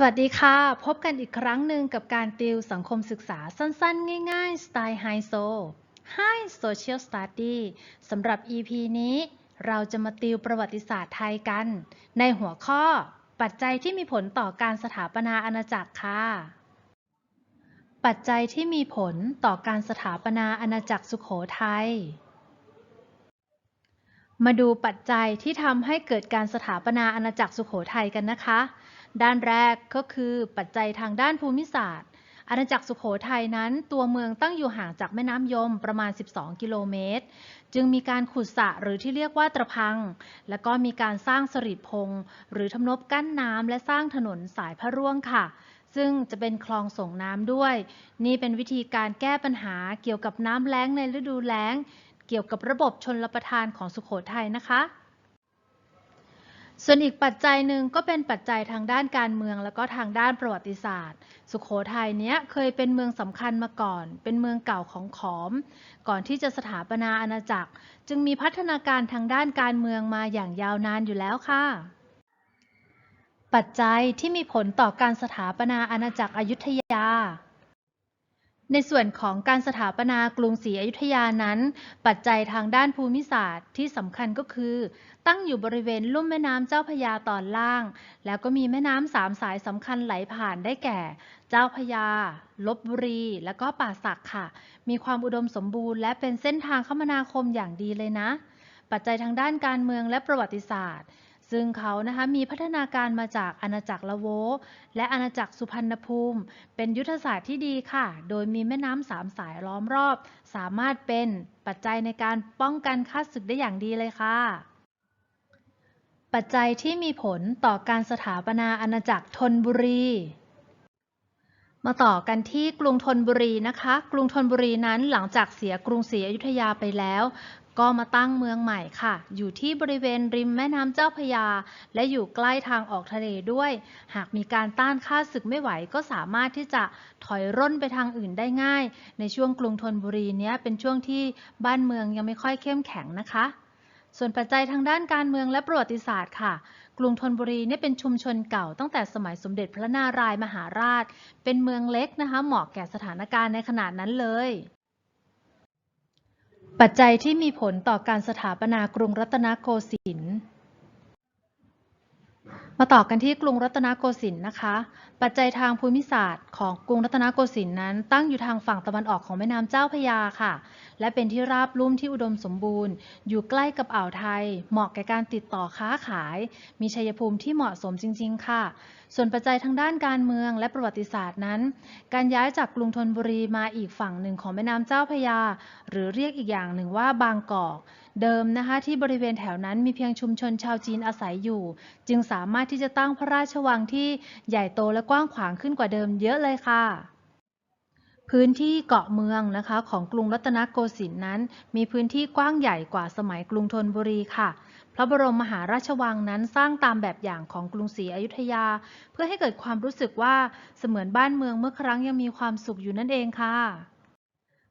สวัสดีค่ะ พบกันอีกครั้งหนึ่งกับการติวสังคมศึกษาสั้นๆ ง่ายๆ สไตล์ไฮโซ Hi Social Study สำหรับ EP นี้ เราจะมาติวประวัติศาสตร์ไทยกัน ในหัวข้อ ปัจจัยที่มีผลต่อการสถาปนาอาณาจักรค่ะ ปัจจัยที่มีผลต่อการสถาปนาอาณาจักรสุขโขทัยมาดูปัจจัยที่ทำให้เกิดการสถาปนาอาณาจักรสุขโขทัยกันนะคะ ด้านแรกก็คือปัจจัยทางด้านภูมิศาสตร์ อาณาจักรสุขโขทัยนั้น ตัวเมืองตั้งอยู่ห่างจากแม่น้ำยมประมาณ 12 กิโลเมตร จึงมีการขุดสระหรือที่เรียกว่าตระพัง และก็มีการสร้างสริพงหรือทำนบกั้นน้ำและสร้างถนนสายพระร่วงค่ะซึ่งจะเป็นคลองส่งน้ำด้วย นี่เป็นวิธีการแก้ปัญหาเกี่ยวกับน้ำแล้งในฤดูแล้ง เกี่ยวกับระบบชนรประทานของสุขโขทัยนะคะ ส่วนอีกปัจจัยหนึ่งก็เป็นปัจจัยทางด้านการเมืองแล้วก็ทางด้านประวัติศาสตร์ สุขโขทัยเนี้ยเคยเป็นเมืองสำคัญมาก่อน เป็นเมืองเก่าของขอม ก่อนที่จะสถาปนาอาณาจักร จึงมีพัฒนาการทางด้านการเมืองมาอย่างยาวนานอยู่แล้วค่ะ ปัจจัยที่มีผลต่อการสถาปนาอาณาจักรอยุธยา ในส่วนของการสถาปนากรุงศรีอยุธยานั้น ปัจจัยทางด้านภูมิศาสตร์ที่สำคัญก็คือ ตั้งอยู่บริเวณลุ่มแม่น้ำเจ้าพยาตอนล่าง แล้วก็มีแม่น้ำสามสายสำคัญไหลผ่านได้แก่ เจ้าพยาลบบุรี และก็ป่าสักค่ะ มีความอุดมสมบูรณ์และเป็นเส้นทางคมนาคมอย่างดีเลยนะ ปัจจัยทางด้านการเมืองและประวัติศาสตร์ ซึ่งเขานะคะมีพัฒนาการมาจากอาณาจักรละโว และอาณาจักรสุพรรณภูมิ เป็นยุทธศาสตร์ที่ดีค่ะ โดยมีแม่น้ำสามสายล้อมรอบ สามารถเป็นปัจจัยในการป้องกันข้าศึกได้อย่างดีเลยค่ะ ปัจจัยที่มีผลต่อการสถาปนาอาณาจักรธนบุรีมาต่อกันที่กรุงธนบุรีนะคะ กรุงธนบุรีนั้นหลังจากเสียกรุงศรีอยุธยาไปแล้ว ก็มาตั้งเมืองใหม่ค่ะ อยู่ที่บริเวณริมแม่น้ำเจ้าพยา และอยู่ใกล้ทางออกทะเลด้วย หากมีการต้านข้าศึกไม่ไหวก็สามารถที่จะถอยร่นไปทางอื่นได้ง่าย ในช่วงกรุงธนบุรีเนี้ยเป็นช่วงที่บ้านเมืองยังไม่ค่อยเข้มแข็งนะคะ ส่วนปัจจัยทางด้านการเมืองและประวัติศาสตร์ค่ะกรุงธนบุรีเนี่ยเป็นชุมชนเก่าตั้งแต่สมัยสมเด็จพระนารายมหาราช เป็นเมืองเล็กนะคะ เหมาะแก่สถานการณ์ในขนาดนั้นเลย ปัจจัยที่มีผลต่อการสถาปนากรุงรัตนโกสินทร์ มาต่อกันที่กรุงรัตนโกสินทร์นะคะ ปัจจัยทางภูมิศาสตร์ของกรุงรัตนโกสินทร์นั้น ตั้งอยู่ทางฝั่งตะวันออกของแม่น้ำเจ้าพระยาค่ะ และเป็นที่ราบลุ่มที่อุดมสมบูรณ์ อยู่ใกล้กับอ่าวไทย เหมาะแก่การติดต่อค้าขาย มีชัยภูมิที่เหมาะสมจริง ๆ ค่ะ ส่วนปัจจัยทางด้านการเมืองและประวัติศาสตร์นั้น การย้ายจากกรุงธนบุรีมาอีกฝั่งหนึ่งของแม่น้ำเจ้าพระยา หรือเรียกอีกอย่างหนึ่งว่าบางกอก เดิมนะคะที่บริเวณแถวนั้นมีเพียงชุมชนชาวจีนอาศัยอยู่ จึงสามารถที่จะตั้งพระราชวังที่ใหญ่โตและกว้างขวางขึ้นกว่าเดิมเยอะเลยค่ะ พื้นที่เกาะเมืองนะคะของกรุงรัตนโกสินทร์นั้น มีพื้นที่กว้างใหญ่กว่าสมัยกรุงธนบุรีค่ะพระบรมมหาราชวังนั้นสร้างตามแบบอย่างของกรุงศรีอยุธยา เพื่อให้เกิดความรู้สึกว่าเสมือนบ้านเมืองเมื่อครั้งยังมีความสุขอยู่นั่นเองค่ะ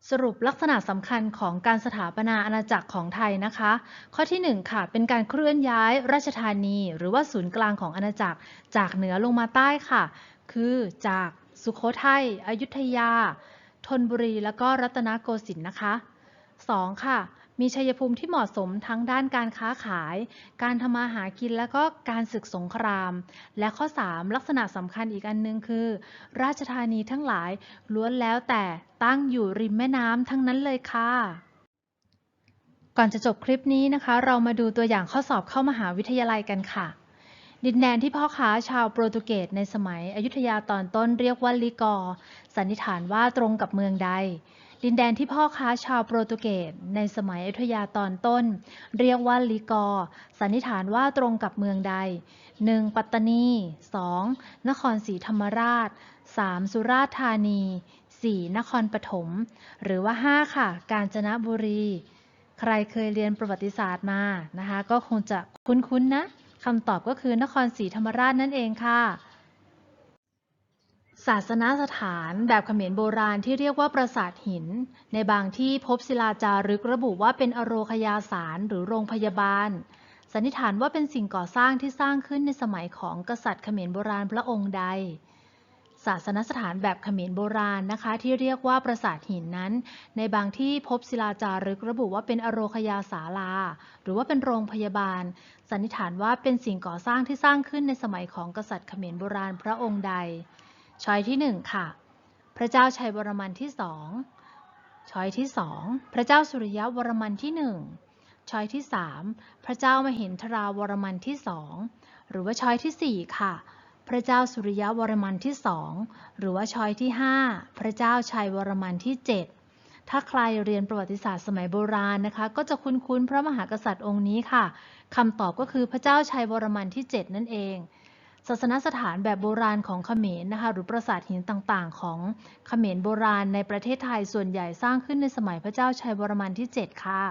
สรุปลักษณะสำคัญของการสถาปนาอาณาจักรของไทยนะคะ ข้อที่ 1 ค่ะ เป็นการเคลื่อนย้ายราชธานี หรือว่าศูนย์กลางของอาณาจักร จากเหนือลงมาใต้ค่ะ คือจากสุขโขทัยอยุธยา ธนบุรี แล้วก็รัตนโกสินทร์นะคะ 2. ค่ะ มีชัยภูมิที่เหมาะสมทั้งด้านการค้าขาย การทำมาหากินและก็การศึกสงคราม และข้อ 3 ลักษณะสำคัญอีกอันหนึงคือ ราชธานีทั้งหลายล้วนแล้วแต่ตั้งอยู่ริมแม่น้ำทั้งนั้นเลยค่ะก่อนจะจบคลิปนี้นะคะ เรามาดูตัวอย่างข้อสอบเข้ามหาวิทยาลัยกันค่ะ ดินแดนที่พ่อค้าชาวโปรตุเกสในสมัยอยุธยาตอนต้นเรียกว่าลิกอ สันนิษฐานว่าตรงกับเมืองใด ดินแดนที่พ่อค้าชาวโปรตุเกสในสมัยอยุธยาตอนต้น เรียกว่าลิกอ์สันนิษฐานว่าตรงกับเมืองใด 1. ปัตตานี 2. นครศรีธรรมราช 3. สุราษฎร์ธานี 4. นครปฐม หรือว่า 5 ค่ะ กาญจนบุรี ใครเคยเรียนประวัติศาสตร์มานะคะ ก็คงจะคุ้นๆนะคำตอบก็คือนครศรีธรรมราชนั่นเองค่ะ ศาสนสถานแบบเขมรโบราณที่เรียกว่าปราสาทหิน ในบางที่พบศิลาจารึกระบุว่าเป็นอโรคยาสารหรือโรงพยาบาล สันนิษฐานว่าเป็นสิ่งก่อสร้างที่สร้างขึ้นในสมัยของกษัตริย์เขมรโบราณพระองค์ใด ศาสนสถานแบบเขมรโบราณนะคะ ที่เรียกว่าปราสาทหินนั้น ในบางที่พบศิลาจารึกระบุว่าเป็นอโรคยาศาลา หรือว่าเป็นโรงพยาบาล สันนิษฐานว่าเป็นสิ่งก่อสร้างที่สร้างขึ้นในสมัยของกษัตริย์เขมรโบราณพระองค์ใด ช้อยที่หนึ่งค่ะ พระเจ้าชัยวรมันที่สองช้อยที่สองพระเจ้าสุริยะวรมันที่หนึ่งช้อยที่สามพระเจ้ามหินทราวรมันที่สองหรือว่าช้อยที่สี่ค่ะ พระเจ้าสุริยะวรมันที่สองหรือว่าช้อยที่ห้าพระเจ้าชัยวรมันที่เจ็ดถ้าใครเรียนประวัติศาสตร์สมัยโบราณนะคะ ก็จะคุ้นๆพระมหากษัตริย์องค์นี้ค่ะคำตอบก็คือพระเจ้าชัยวรมันที่เจ็ดนั่นเอง ศาสนสถานแบบโบราณของเขมรนะคะหรือปราสาทหินต่างๆ ของเขมรโบราณในประเทศไทยส่วนใหญ่สร้างขึ้นในสมัยพระเจ้าชัยวรมันที่ 7 ค่ะ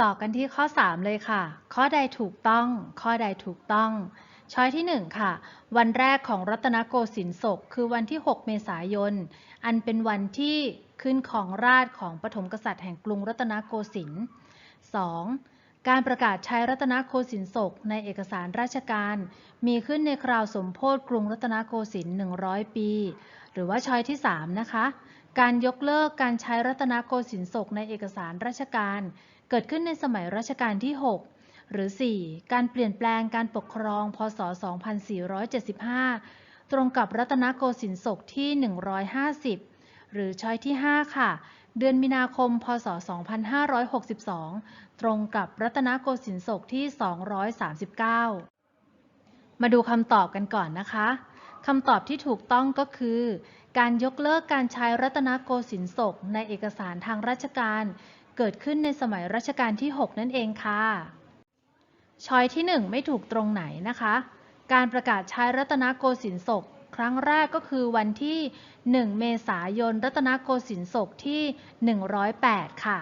ต่อกันที่ข้อ 3 เลยค่ะ ข้อใดถูกต้อง ข้อใดถูกต้องช้อยที่ 1 ค่ะ วันแรกของรัตนโกสินทร์ศก คือวันที่ 6 เมษายน อันเป็นวันที่ขึ้นของราชของปฐมกษัตริย์แห่งกรุงรัตนโกสินทร์ 2. การประกาศใช้รัตนโกสินทร์ศกในเอกสารราชการ มีขึ้นในคราวสมโพธิกรุงรัตนโกสินทร์ 100 ปี หรือว่าช้อยที่ 3 นะคะ การยกเลิกการใช้รัตนโกสินทร์ศกในเอกสารราชการ เกิดขึ้นในสมัยรัชกาลที่ 6 หรือ 4. การเปลี่ยนแปลงการปกครอง พศ 2475 ตรงกับรัตนโกสินทร์ศกที่ 150 หรือช้อยที่ 5 ค่ะ เดือนมีนาคม พศ 2562 ตรงกับรัตนโกสินทร์ศกที่ 239 มาดูคำตอบกันก่อนนะคะ คำตอบที่ถูกต้องก็คือ การยกเลิกการใช้รัตนโกสินทร์ศกในเอกสารทางราชการ เกิดขึ้นในสมัยรัชกาลที่ 6 นั่นเองค่ะช้อยที่ 1 ไม่ถูกตรงไหนนะคะ การประกาศใช้รัตนโกสินทร์ศก ครั้งแรกก็คือวันที่ 1 เมษายน รัตนโกสินทร์ศกที่ 108 ค่ะ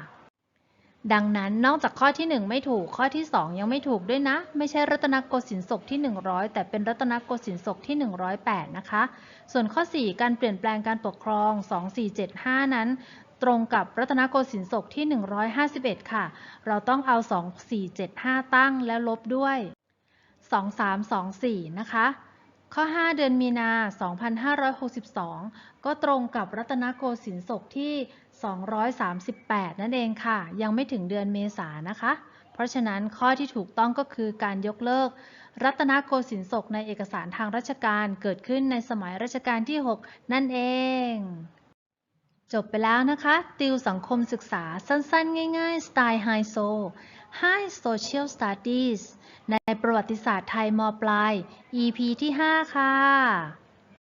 ดังนั้นนอกจากข้อที่ 1 ไม่ถูกข้อที่ 2 ยังไม่ถูกด้วยนะ ไม่ใช่รัตนโกสินทร์ศกที่ 100 แต่เป็นรัตนโกสินทร์ศกที่ 108 นะคะ ส่วนข้อ 4 การเปลี่ยนแปลงการปกครอง 2475 นั้นตรงกับรัตนโกสินทร์ศกที่ 151 ค่ะ เราต้องเอา 2475 ตั้งแล้วลบด้วย 2324 นะคะ ข้อ 5 เดือนมีนา 2562 ก็ตรงกับรัตนโกสินทร์ศกที่ 238 นั่นเองค่ะ ยังไม่ถึงเดือนเมษานะคะ เพราะฉะนั้นข้อที่ถูกต้องก็คือการยกเลิก รัตนโกสินทร์ศกในเอกสารทางราชการเกิดขึ้นในสมัยรัชกาลที่ 6 นั่นเองจบไปแล้วนะคะ ติวสังคมศึกษาสั้นๆ ง่าย ๆ สไตล์ไฮโซ High Social Studies ในประวัติศาสตร์ไทยมปลาย EP ที่ 5 ค่ะ